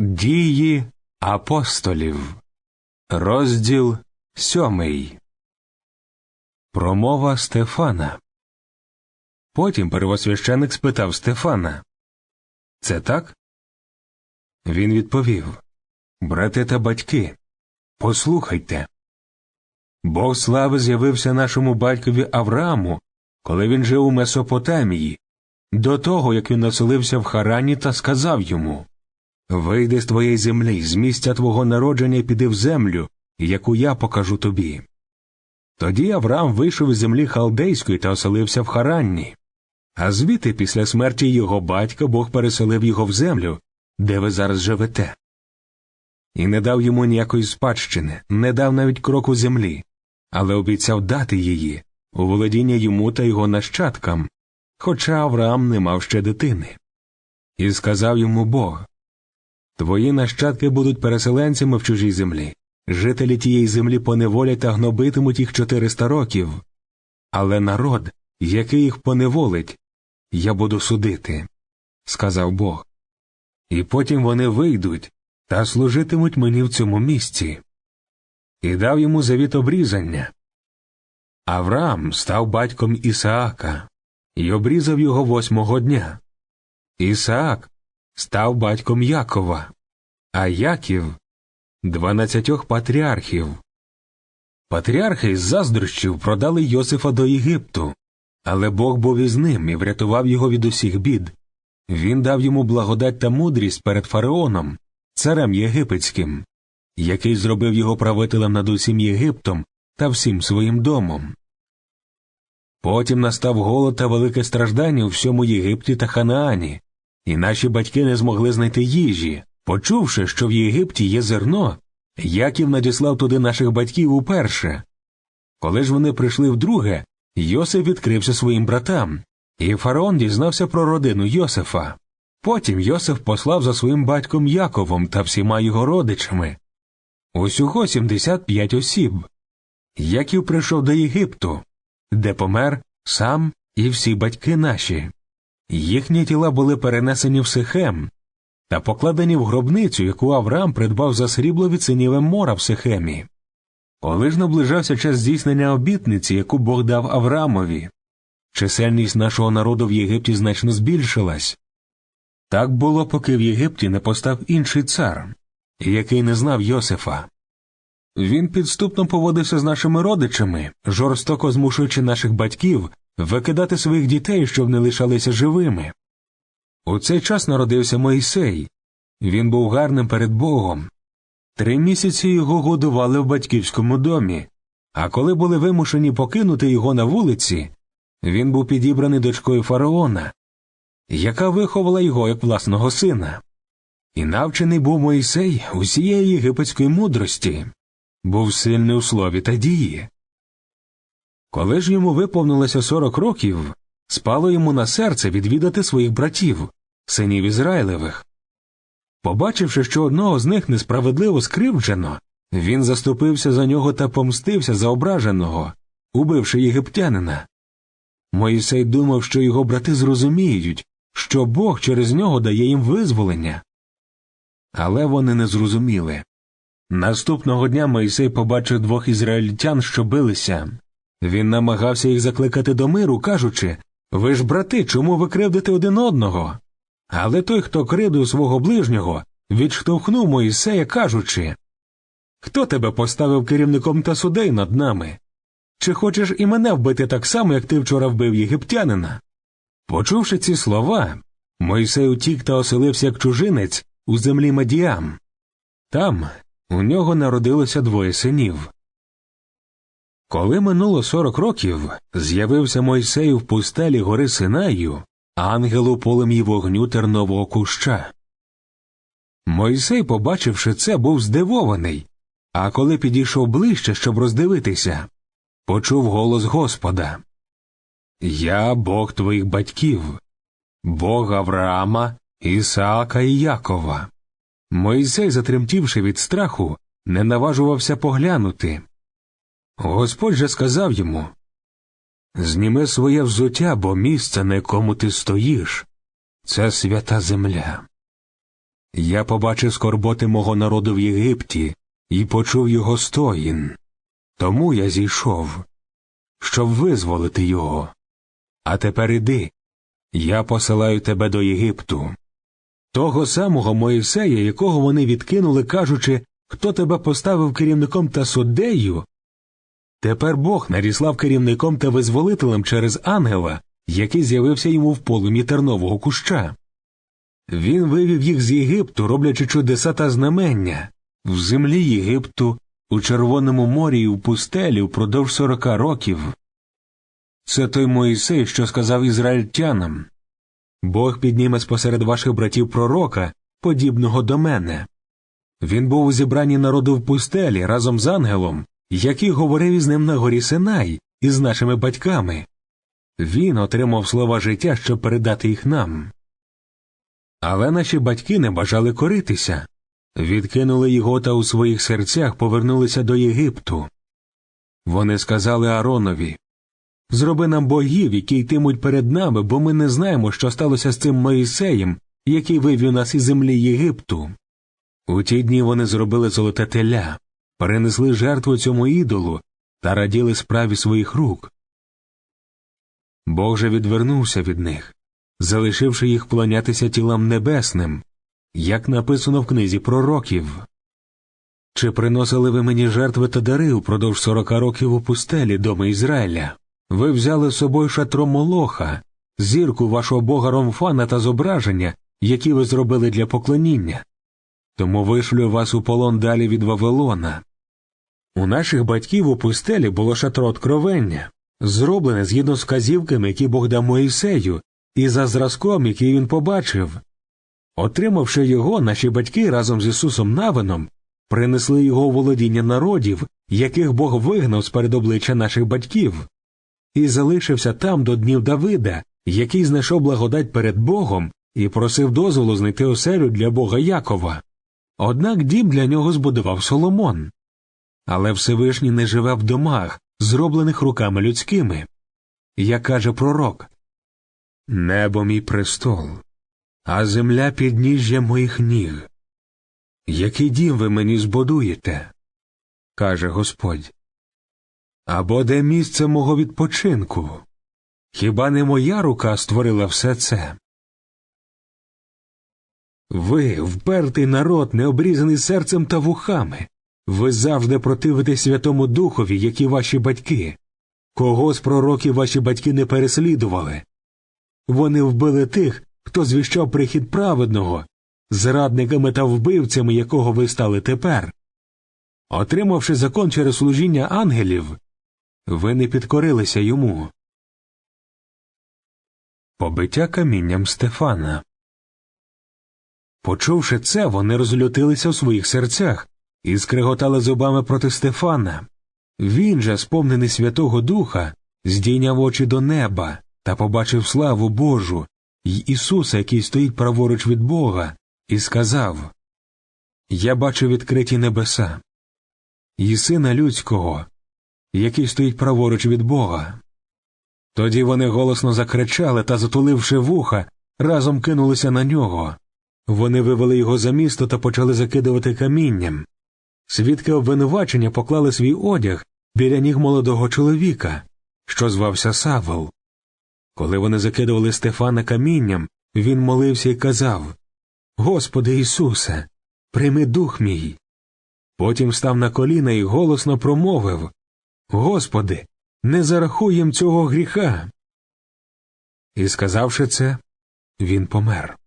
Дії апостолів, розділ сьомий. Промова Стефана. Потім первосвященик спитав Стефана Це так? Він відповів Брати та батьки, послухайте. Бог слави з'явився нашому батькові Аврааму, коли він жив у Месопотамії, до того як він населився в Харані та сказав йому Вийди з твоєї землі, з місця твого народження піди в землю, яку я покажу тобі. Тоді Авраам вийшов із землі халдейської та оселився в Харанні. А звідти, після смерті його батька, Бог переселив його в землю, де ви зараз живете. І не дав йому ніякої спадщини, не дав навіть кроку землі, але обіцяв дати її у володіння йому та його нащадкам, хоча Авраам не мав ще дитини. І сказав йому Бог Твої нащадки будуть переселенцями в чужій землі. Жителі тієї землі поневолять та гнобитимуть їх 400 років. Але народ, який їх поневолить, я буду судити, сказав Бог. І потім вони вийдуть та служитимуть мені в цьому місці. І дав йому завіт обрізання. Авраам став батьком Ісаака і обрізав його восьмого дня. Ісаак став батьком Якова, а Яків дванадцятьох патріархів. Патріархи з заздрощів продали Йосифа до Єгипту, але Бог був із ним і врятував його від усіх бід. Він дав йому благодать та мудрість перед фараоном, царем єгипетським, який зробив його правителем над усім Єгиптом та всім своїм домом. Потім настав голод та велике страждання у всьому Єгипті та Ханаані, і наші батьки не змогли знайти їжі. Почувши, що в Єгипті є зерно, Яків надіслав туди наших батьків уперше. Коли ж вони прийшли вдруге, Йосиф відкрився своїм братам, і фараон дізнався про родину Йосифа. Потім Йосиф послав за своїм батьком Яковом та всіма його родичами. Усього 75 осіб. Яків прийшов до Єгипту, де помер сам і всі батьки наші. Їхні тіла були перенесені в Сихем та покладені в гробницю, яку Авраам придбав за срібло від синів Еммора в Сихемі. Коли ж наближався час здійснення обітниці, яку Бог дав Авраамові, чисельність нашого народу в Єгипті значно збільшилась. Так було, поки в Єгипті не постав інший цар, який не знав Йосифа. Він підступно поводився з нашими родичами, жорстоко змушуючи наших батьків викидати своїх дітей, щоб не лишалися живими. У цей час народився Моїсей. Він був гарним перед Богом. Три місяці його годували в батьківському домі, а коли були вимушені покинути його на вулиці, він був підібраний дочкою фараона, яка виховала його як власного сина. І навчений був Моїсей усієї єгипетської мудрості, був сильний у слові та дії. Коли ж йому виповнилося сорок років, спало йому на серце відвідати своїх братів, синів Ізраїлевих. Побачивши, що одного з них несправедливо скривджено, він заступився за нього та помстився за ображеного, убивши єгиптянина. Моїсей думав, що його брати зрозуміють, що Бог через нього дає їм визволення. Але вони не зрозуміли. Наступного дня Моїсей побачив двох ізраїльтян, що билися. Він намагався їх закликати до миру, кажучи Ви ж, брати, чому ви кривдите один одного? Але той, хто кривдив свого ближнього, відштовхнув Моїсея, кажучи Хто тебе поставив керівником та судей над нами? Чи хочеш і мене вбити так само, як ти вчора вбив єгиптянина? Почувши ці слова, Мойсей утік та оселився як чужинець у землі Мадіам. Там у нього народилося двоє синів. Коли минуло сорок років, з'явився Мойсей в пустелі гори Синаю, ангел у полем'ї вогню тернового куща. Мойсей, побачивши це, був здивований, а коли підійшов ближче, щоб роздивитися, почув голос Господа Я Бог твоїх батьків, Бог Авраама, Ісаака і Якова. Мойсей, затремтівши від страху, не наважувався поглянути. Господь же сказав йому Зніми своє взуття, бо місце, на якому ти стоїш, це свята земля. Я побачив скорботи мого народу в Єгипті і почув його стоїн. Тому я зійшов, щоб визволити його. А тепер іди, я посилаю тебе до Єгипту. Того самого Моїсея, якого вони відкинули, кажучи, хто тебе поставив керівником та суддею. Тепер Бог наріслав керівником та визволителем через ангела, який з'явився йому в полум'ї тернового куща. Він вивів їх з Єгипту, роблячи чудеса та знамення, в землі Єгипту, у Червоному морі і в пустелі впродовж сорока років. Це той Моїсей, що сказав ізраїльтянам Бог підніме спосеред ваших братів пророка, подібного до мене. Він був у зібранні народу в пустелі разом з ангелом, який говорив із ним на горі Синай із нашими батьками. Він отримав слова життя, щоб передати їх нам. Але наші батьки не бажали коритися, відкинули його та у своїх серцях повернулися до Єгипту. Вони сказали Ааронові Зроби нам богів, які йтимуть перед нами, бо ми не знаємо, що сталося з цим Моїсеєм, який вивів нас із землі Єгипту. У ті дні вони зробили золоте теля, перенесли жертву цьому ідолу та раділи справі своїх рук. Бог же відвернувся від них, залишивши їх вклонятися тілам небесним, як написано в книзі пророків. Чи приносили ви мені жертви та дари упродовж сорока років у пустелі доми Ізраїля? Ви взяли з собою шатро Молоха, зірку вашого бога Ромфана та зображення, які ви зробили для поклоніння. Тому вишлю вас у полон далі від Вавилона. У наших батьків у пустелі було шатро откровення, зроблене згідно з вказівками, які Бог дав Моїсею, і за зразком, який він побачив. Отримавши його, наші батьки разом з Ісусом Навином принесли його у володіння народів, яких Бог вигнав з перед обличчя наших батьків і залишився там до днів Давида, який знайшов благодать перед Богом і просив дозволу знайти оселю для Бога Якова. Однак дім для нього збудував Соломон. Але Всевишній не живе в домах, зроблених руками людськими. Як каже пророк Небо мій престол, а земля підніжжя моїх ніг. Який дім ви мені збудуєте? каже Господь. Або де місце мого відпочинку? Хіба не моя рука створила все це? Ви, впертий народ, не обрізаний серцем та вухами. Ви завжди противитесь Святому Духові, як і ваші батьки. Кого з пророків ваші батьки не переслідували? Вони вбили тих, хто звіщав прихід праведного, зрадниками та вбивцями, якого ви стали тепер. Отримавши закон через служіння ангелів, ви не підкорилися йому. Побиття камінням Стефана. Почувши це, вони розлютилися у своїх серцях і скриготали зубами проти Стефана. Він же, сповнений Святого Духа, здійняв очі до неба та побачив славу Божу й Ісуса, який стоїть праворуч від Бога, і сказав Я бачу відкриті небеса, і сина людського, який стоїть праворуч від Бога. Тоді вони голосно закричали та, затуливши вуха, разом кинулися на нього. Вони вивели його за місто та почали закидувати камінням. Свідки обвинувачення поклали свій одяг біля ніг молодого чоловіка, що звався Савел. Коли вони закидували Стефана камінням, він молився і казав Господи Ісусе, прийми дух мій. Потім став на коліна і голосно промовив Господи, не зарахуй їм цього гріха. І сказавши це, він помер.